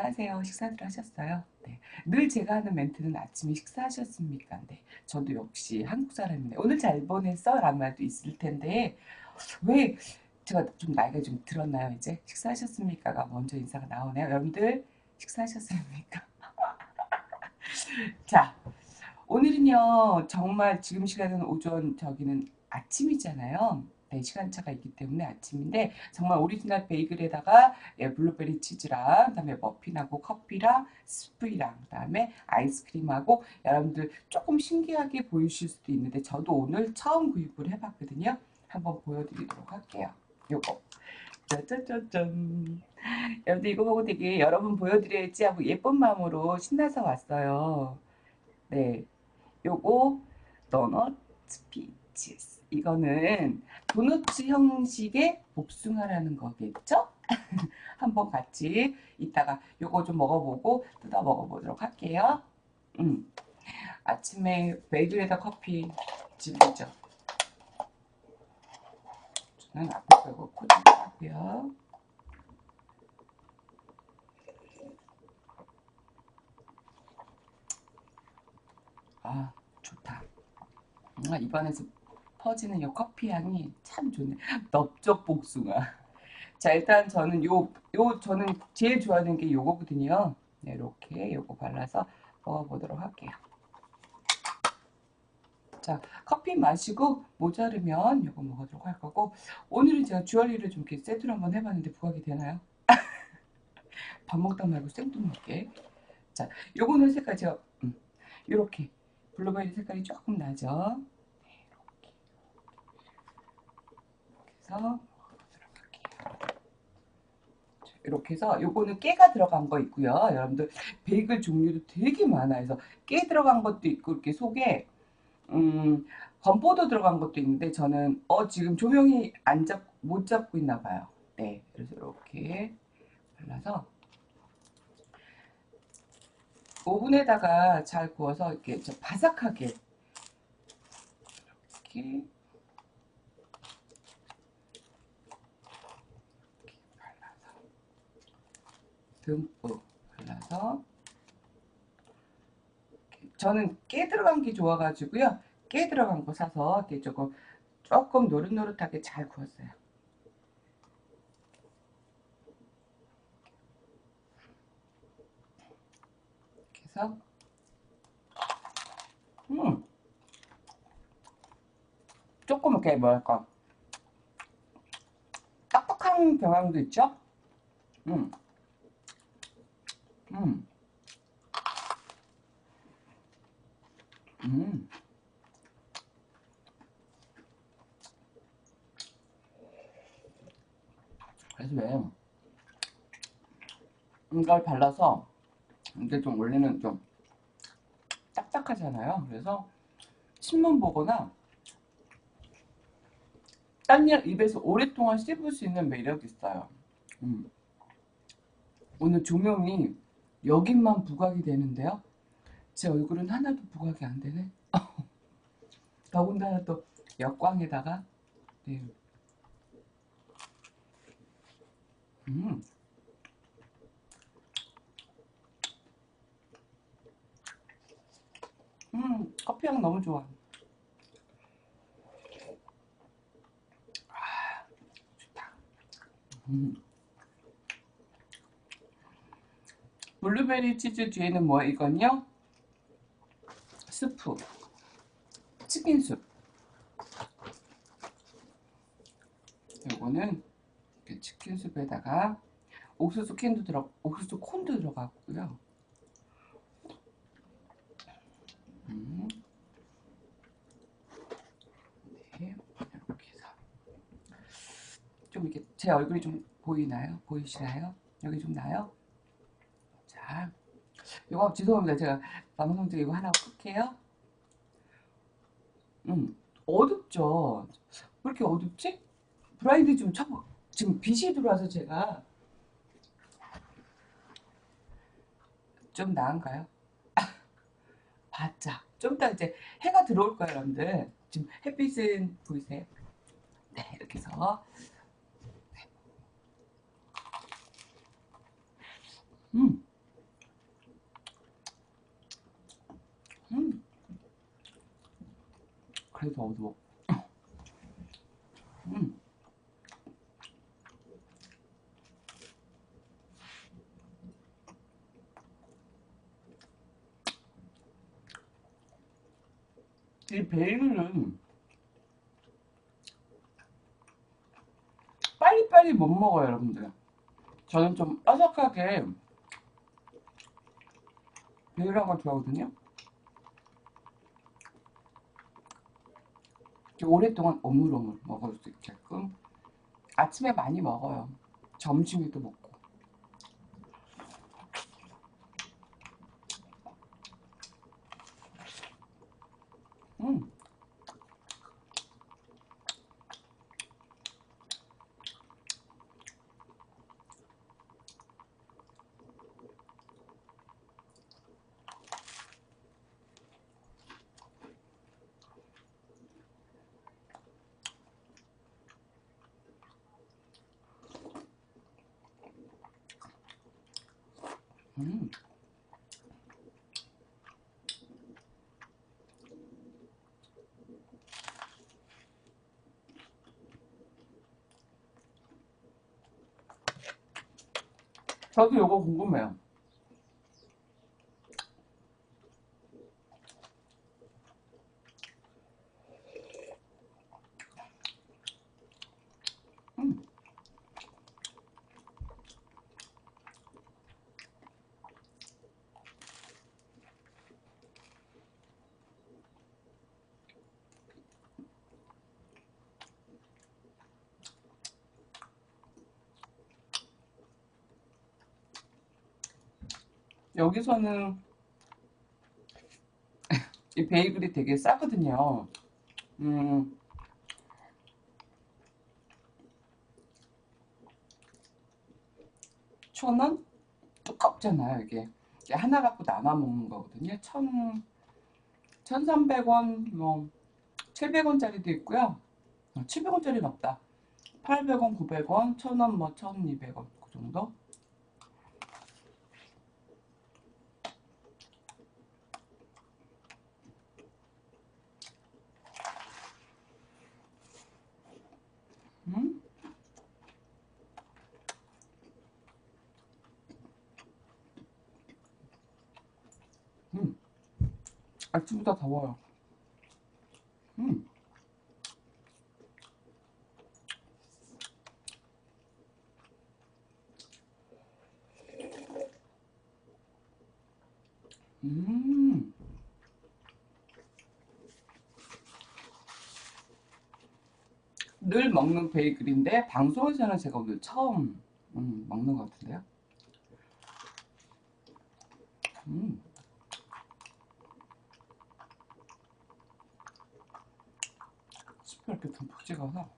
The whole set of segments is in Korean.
안녕하세요. 식사들 하셨어요? 네. 늘 제가 하는 멘트는 아침에 식사하셨습니까? 네. 저도 역시 한국 사람이네. 오늘 잘 보냈어? 라는 말도 있을 텐데, 왜 제가 좀 나이가 좀 들었나요, 이제? 식사하셨습니까?가 먼저 인사가 나오네요. 여러분들, 식사하셨습니까? 자, 오늘은요, 정말 지금 시간은 오전, 저기는 아침이잖아요. 네, 시간차가 있기 때문에 아침인데 정말 오리지널 베이글에다가 예, 블루베리 치즈랑 그다음에 머핀하고 커피랑 스프이랑 그다음에 아이스크림하고 여러분들 조금 신기하게 보이실 수도 있는데 저도 오늘 처음 구입을 해봤거든요. 한번 보여드리도록 할게요. 요거 짜자자잔 여러분들 이거 보고 되게 여러분 보여드려야지 하고 예쁜 마음으로 신나서 왔어요. 네, 요거 도넛 피치스 이거는 도너츠 형식의 복숭아라는 거겠죠? 한번 같이 이따가 요거 좀 먹어보고 뜯어 먹어보도록 할게요. 음. 아침에 베이글에다 커피 질리죠. 저는 앞에 빼고 코딩 하고요. 아 좋다. 아, 입안에서 퍼지는 이 커피 향이 참 좋네. 넓적 복숭아. 자, 일단 저는 요, 요, 저는 제일 좋아하는 게 요거거든요. 네, 이렇게 요거 발라서 먹어보도록 할게요. 자, 커피 마시고 모자르면 요거 먹어도록 할 거고, 오늘은 제가 주얼리를 좀 이렇게 세트로 한번 해봤는데 부각이 되나요? 밥 먹다 말고 생뚱맞게. 자, 요거는 색깔 제가, 음, 요렇게 블루베리 색깔이 조금 나죠? 해서 이렇게 해서 요거는 깨가 들어간 거 있고요. 여러분들 베이글 종류도 되게 많아요. 그래서 깨 들어간 것도 있고 이렇게 속에 음, 건포도 들어간 것도 있는데 저는 어 지금 조명이 안 잡, 못 잡고 있나 봐요. 네, 그래서 이렇게 발라서 오븐에다가 잘 구워서 이렇게 바삭하게 이렇게 듬뿍 발라서 저는 깨 들어간 게 좋아가지고요. 깨 들어간 거 사서 이렇게 조금 조금 노릇노릇하게 잘 구웠어요. 이렇게 해서 음 조금 이렇게 뭐랄까 딱딱한 경향도 있죠? 음. 음. 음. 그래서 왜 이걸 발라서 이게 좀 원래는 좀 딱딱하잖아요. 그래서 신문 보거나 딴일 입에서 오랫동안 씹을 수 있는 매력이 있어요. 음. 오늘 조명이 여긴만 부각이 되는데요. 제 얼굴은 하나도 부각이 안 되네. 더군다나 또 역광에다가 네. 음. 음, 커피향 너무 좋아. 아, 좋다. 음. 블루베리 치즈 뒤에는 뭐 이건요? 스프 치킨숲 요거는 치킨숲에다가 옥수수 캔도 들어 옥수수 콘도 들어가고요 음. 네, 이렇게 해서 좀 이렇게 제 얼굴이 좀 보이나요? 보이시나요? 여기 좀 나요? 자, 이거 죄송합니다. 제가 방송 중에 이거 하나 끌게요. 음, 어둡죠? 왜 이렇게 어둡지? 브라이드 좀 쳐봐. 지금 빛이 들어와서 제가 좀 나은가요? 바짝. 좀 이따 이제 해가 들어올 거예요, 여러분들. 지금 햇빛은 보이세요? 네, 이렇게 해서. 네. 음. 그래서 어두워. 음. 이 베이글은 빨리빨리 못 먹어요, 여러분들. 저는 좀 바삭하게 베이글한 걸 좋아하거든요. 이렇게 오랫동안 오물오물 먹을 수 있게끔 아침에 많이 먹어요. 점심에도 먹고. 음. 음. 저도 이거 궁금해요. 여기서는 이 베이글이 되게 싸거든요. 음, 천 원? 두껍잖아요, 이게. 이게 하나 갖고 나눠 먹는 거거든요. 천, 천삼백 원, 뭐, 칠백 원짜리도 있고요. 어, 칠백 원짜리는 없다. 팔백 원, 구백 원, 천 원, 뭐, 천이백 원, 그 정도? 음? 음. 아침부터 더워요. 음. 음. 늘 먹는 베이글인데 방송에서는 제가 오늘 처음 음, 먹는 것 같은데요. 음. 스프 이렇게 듬뿍 찍어서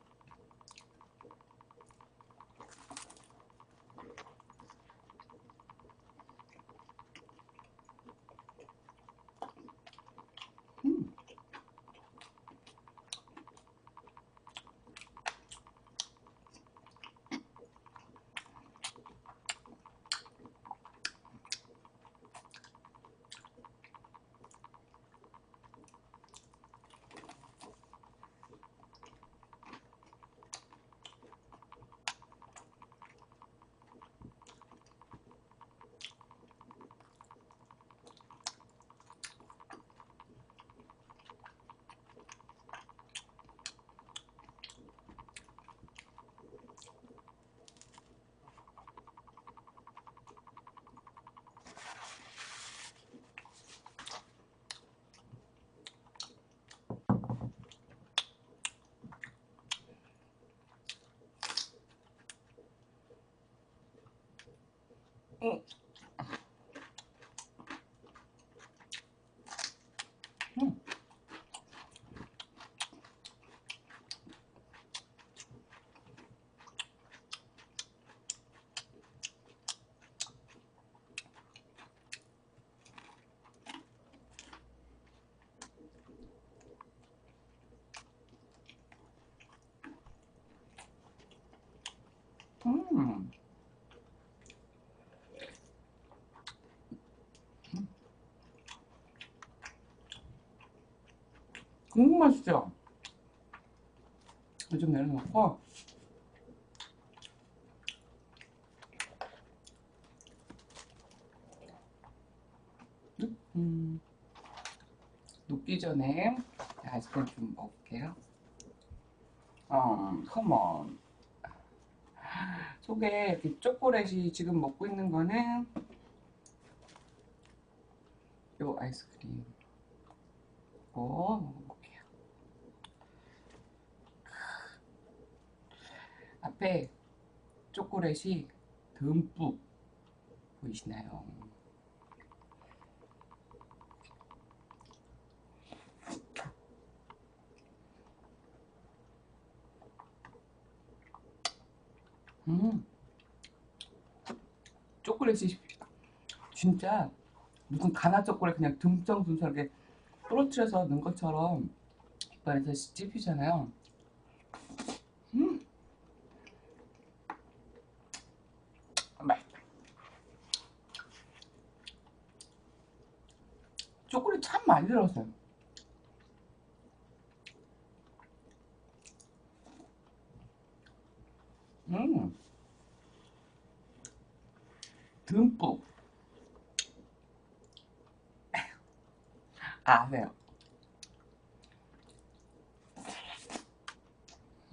음. 음. 음. 국물 맛이죠? 좀 내려놓고 음, 녹기 전에 아이스크림 좀 먹을게요. 어, 컴온. 속에 이렇게 초콜릿이 지금 먹고 있는 거는 요 아이스크림. 이거 먹어볼게요. 앞에 초콜릿이 듬뿍 보이시나요? 음, 초콜릿이 진짜 무슨 가나 초콜릿 그냥 듬성듬성 이렇게 떨어뜨려서 넣은 것처럼 입안에서 씹히잖아요. 음, 맛있다. 들었어요. 음, 듬뿍. 아, 네요.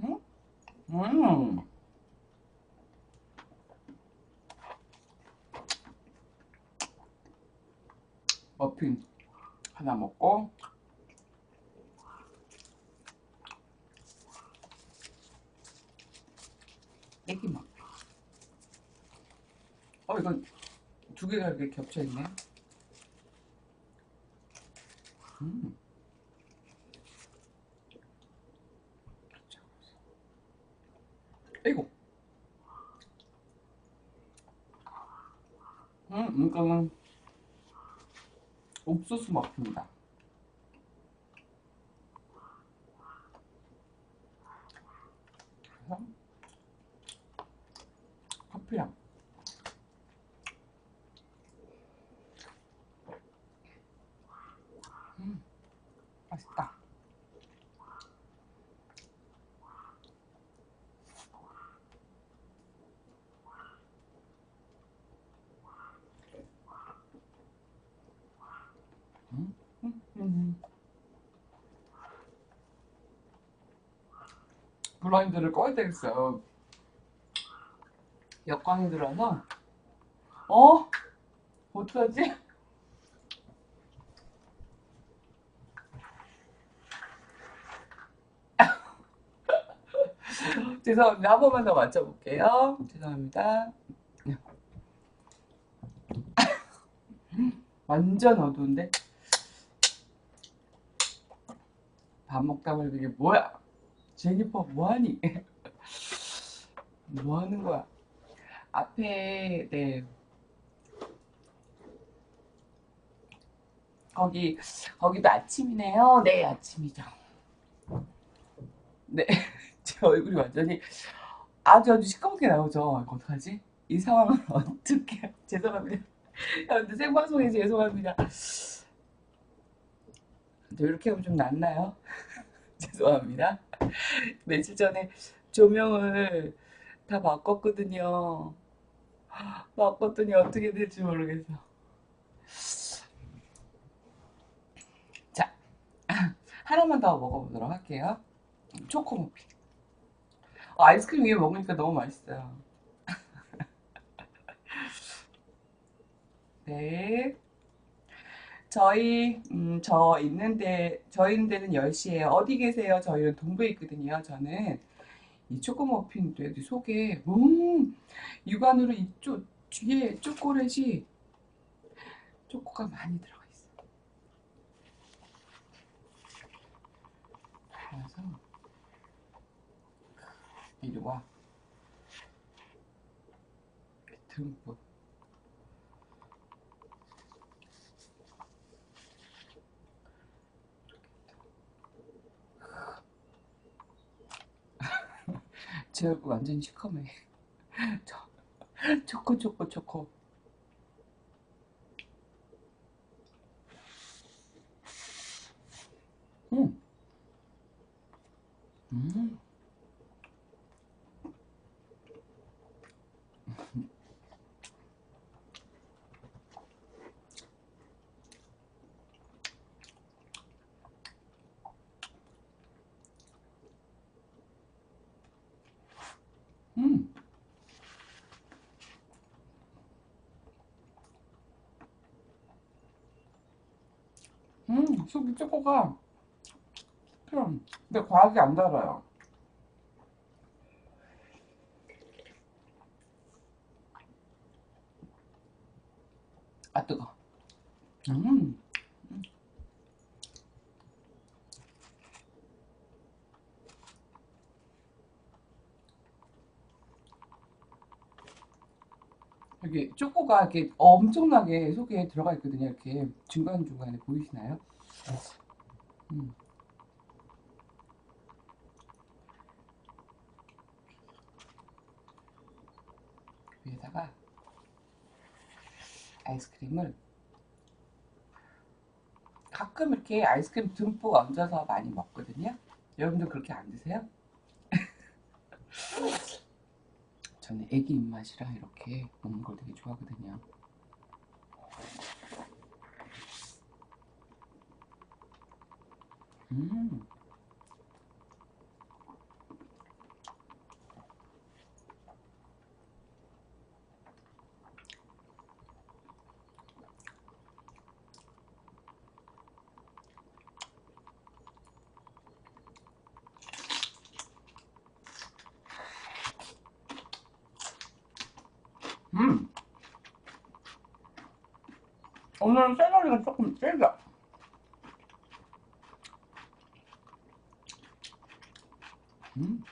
음, 음. 머핀 하나 먹고 애기 먹. 어 이건 두 개가 이렇게 겹쳐 있네. 음. 아이고. 음, 이거는 옥수수 머핀이다. 그래서 커피랑 음, 맛있다. 음, 음, 음. 블라인드를 꺼야 되겠어요. 역광이 들어서 어? 어떡하지? 죄송합니다. 한 번만 더 맞춰볼게요. 죄송합니다. 완전 어두운데? 밥 먹다 말고 이게 뭐야? 제니퍼 뭐하니? 뭐하는 거야? 앞에 네 거기 거기도 아침이네요. 네 아침이죠. 네 제 얼굴이 완전히 아주 아주 시커멓게 나오죠. 어떡하지? 이 상황을 어떻게 죄송합니다. 여러분들 생방송에 죄송합니다. 또 이렇게 하면 좀 낫나요? 죄송합니다. 며칠 전에 조명을 다 바꿨거든요. 바꿨더니 어떻게 될지 모르겠어. 자, 하나만 더 먹어보도록 할게요. 초코머핀. 어, 아이스크림 위에 먹으니까 너무 맛있어요. 네. 저희, 음, 저 있는데, 저희 있는 데는 10시에요. 어디 계세요? 저희는 동부에 있거든요. 저는 이 초코머핀도 여기 속에, 음, 육안으로 이쪽, 뒤에 초콜릿이, 초코가 많이 들어가 있어요. 그래서, 이리 와. 듬뿍. 제 얼굴 완전 시커매. 저, 초코, 초코, 초코. 음. 음. 음, 속이 초코가 좀 근데 과하게 안 달아요. 아 뜨거. 음. 여기 초코가 이렇게 엄청나게 속에 들어가 있거든요. 이렇게 중간중간에 보이시나요? 음. 위에다가 아이스크림을 가끔 이렇게 아이스크림 듬뿍 얹어서 많이 먹거든요. 여러분들 그렇게 안 드세요? 저는 애기 입맛이라 이렇게 먹는 걸 되게 좋아하거든요. 음. 음. 오늘은 샐러리가 조금 세다. 음.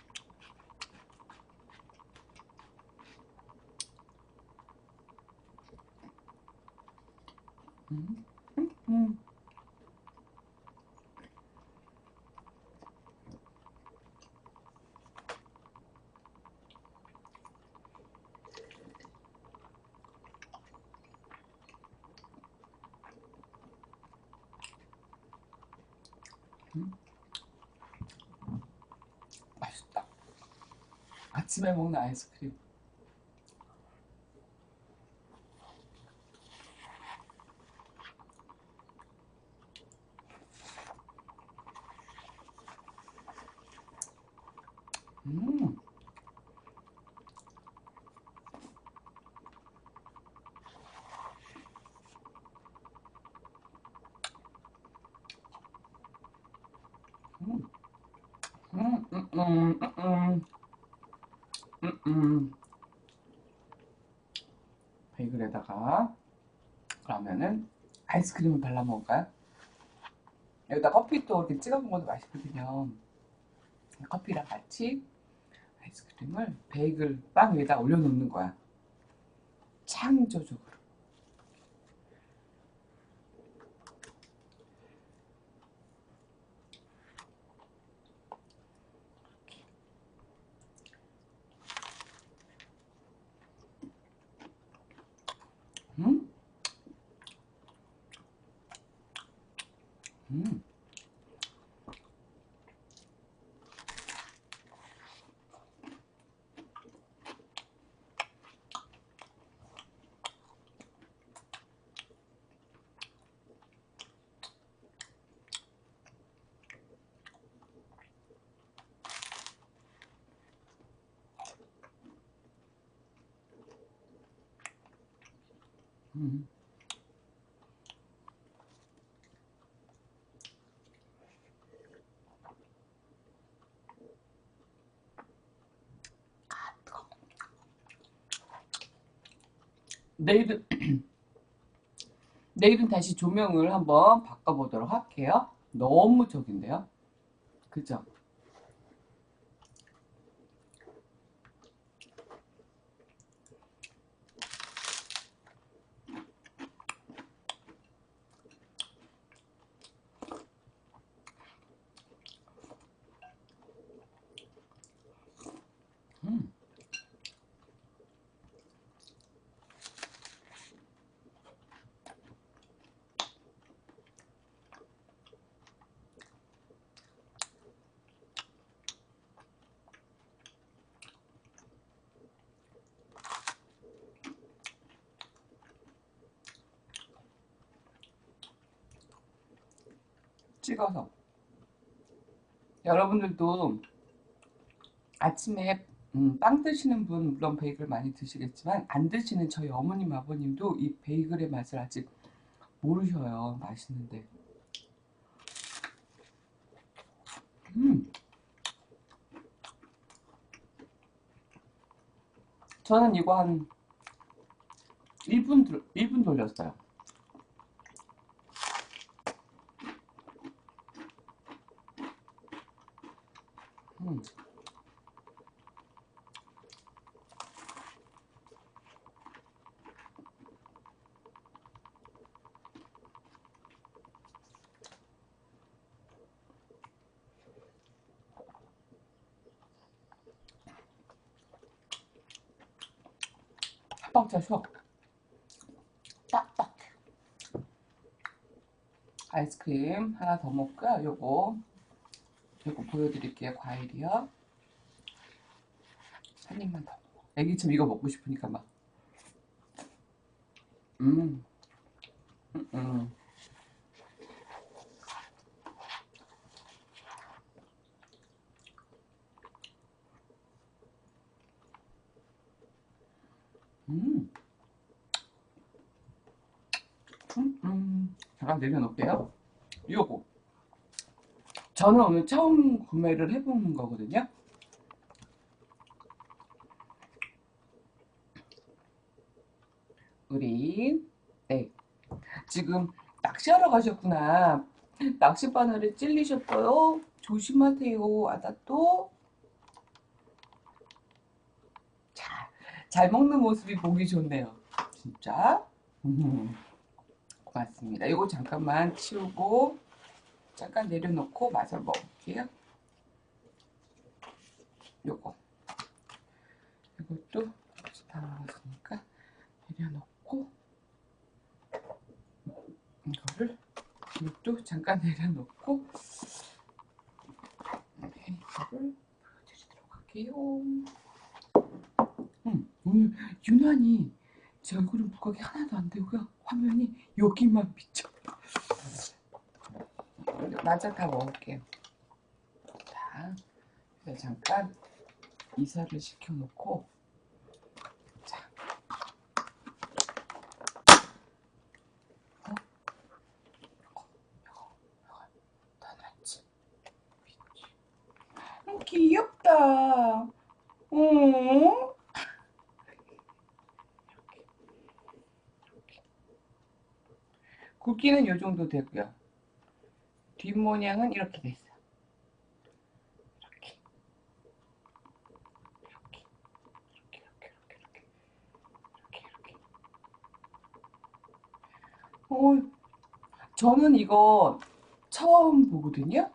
맛있다. 아침에 먹는 아이스크림. 음. 음. 음, 음, 음, 음, 음, 음. 베이글에다가 그러면은 아이스크림을 발라 먹을까요? 여기다 커피 또 이렇게 찍어 먹어도 맛있거든요. 커피랑 같이 아이스크림을 베이글 빵 위에다 올려놓는 거야. 창조적으로. 음? 음. 음. 내일은 내일은 다시 조명을 한번 바꿔보도록 할게요. 너무 적인데요. 그죠? 찍어서. 여러분들도 아침에 음, 빵 드시는 분 물론 베이글 많이 드시겠지만 안 드시는 저희 어머님 아버님도 이 베이글의 맛을 아직 모르셔요 맛있는데. 음. 저는 이거 한 1분, 1분 돌렸어요. 음. 합방자 쉬어. 딱딱. 아이스크림 하나 더 먹고요. 요거 요거 보여드릴게요. 과일이요. 한 입만 더. 애기처럼 이거 먹고 싶으니까 막. 음. 음, 음. 음. 음, 음. 잠깐 내려놓을게요. 요거. 저는 오늘 처음 구매를 해본 거거든요. 우리, 네. 지금 낚시하러 가셨구나. 낚시 바늘에 찔리셨어요? 조심하세요. 아다 또. 잘, 잘 먹는 모습이 보기 좋네요. 진짜. 음, 고맙습니다. 이거 잠깐만 치우고, 잠깐 내려놓고 맛을 먹을게요. 요거. 이것도 다 먹었으니까 내려놓고, 이거를 이것도 잠깐 내려놓고, 네, 이거를 보여드리도록 할게요. 음, 오늘 유난히 제 얼굴은 부각이 하나도 안 되고요. 화면이 여기만 비쳐. 맞아 다 먹을게요. 자, 잠깐 이사를 시켜놓고 자, 어? 이거, 이거. 음, 귀엽다. 어? 굵기는 이 정도 되고요. 뒷모양은 이렇게 됐어요. 이렇게. 이렇게. 이렇게, 이렇게, 이렇게, 이렇게. 이렇게, 이렇게. 어, 저는 이거 처음 보거든요.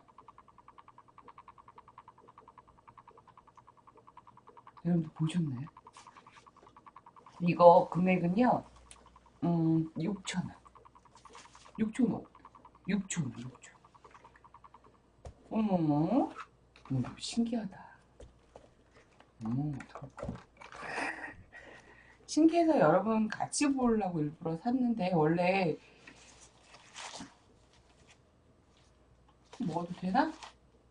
여러분들 보셨나요? 이거 금액은요, 음, 6,000원. 6,000원. 6,000원, 6,000원. 어머머. 음, 신기하다. 음, 어떡할까. 신기해서 여러분 같이 보려고 일부러 샀는데, 원래 먹어도 되나?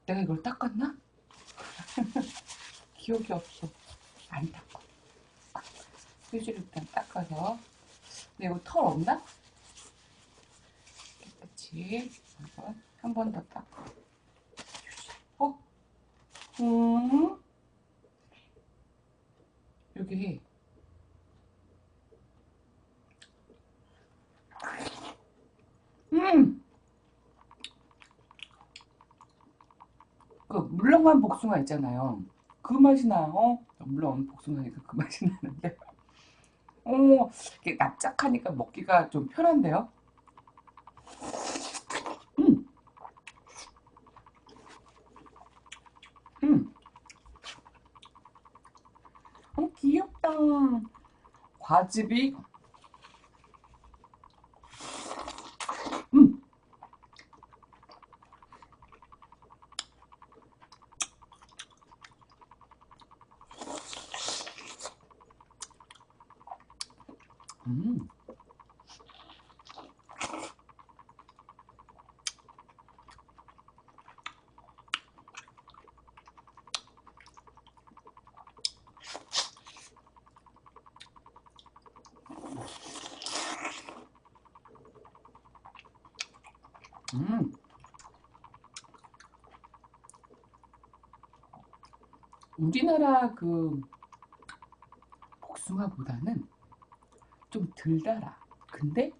내가 이걸 닦았나? 기억이 없어. 안 닦아. 휴지를 일단 닦아서. 근데 이거 털 없나? 깨끗이 한번 더 닦아. 어? 음? 여기 음! 그 물렁한 복숭아 있잖아요. 그 맛이 나요. 물론 복숭아니까 그 맛이 나는데. 오, 이게 납작하니까 먹기가 좀 편한데요. 음, 음, 어, 귀엽다. 과즙이, 음, 음. 음. 우리나라 그 복숭아보다는 좀 덜 달아. 근데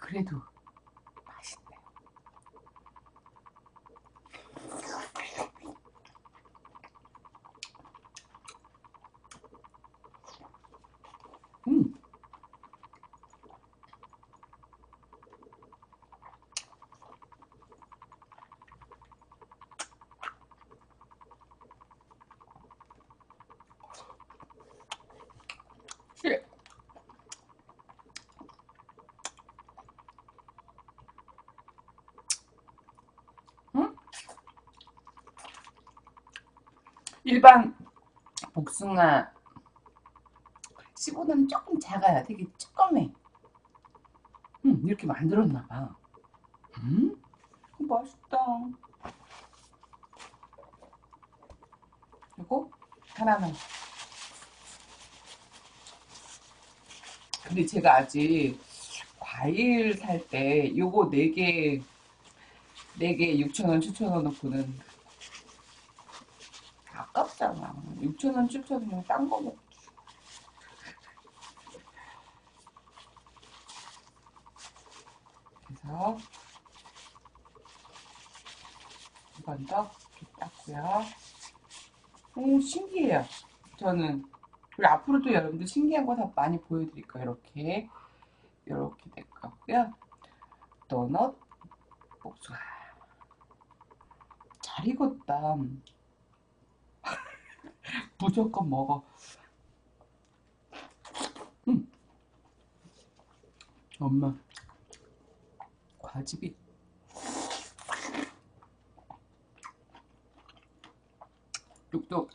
그래도 맛있대. 음. 예. 응? 일반 복숭아 씨보다는 조금 작아요. 되게 조그매. 음, 이렇게 만들었나 봐. 음? 맛있다. 그리고 하나는 근데 제가 아직 과일 살 때 요거 4개 4개 6,000원, 7,000원 넣고는 아깝잖아. 6,000원, 7,000원이면 딴거 먹지. 그래서 이건 더 이렇게 땄고요. 오, 신기해요. 저는 그리고 앞으로도 여러분들 신기한 거 다 많이 보여드릴 거예요. 이렇게 이렇게 될 거고요. 도넛 복숭아 잘 익었다. 무조건 먹어. 음. 엄마 과즙이 뚝뚝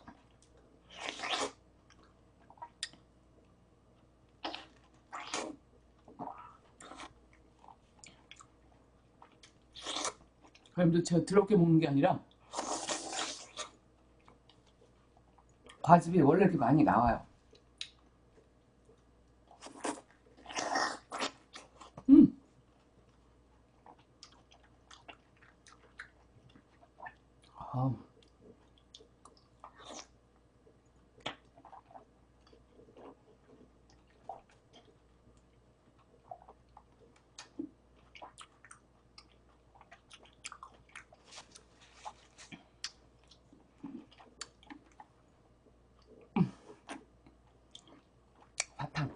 여러분들 제가 더럽게 먹는 게 아니라 과즙이 원래 이렇게 많이 나와요. 음. 아. 바탕.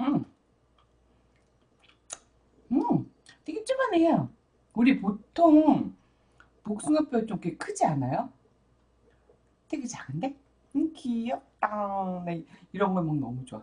음. 음. 쪼만해요. 우리 보통 복숭아뼈 좀꽤 크지 않아요? 되게 작은데? 음, 귀엽다. 나 이런 걸 먹으면 너무 좋아.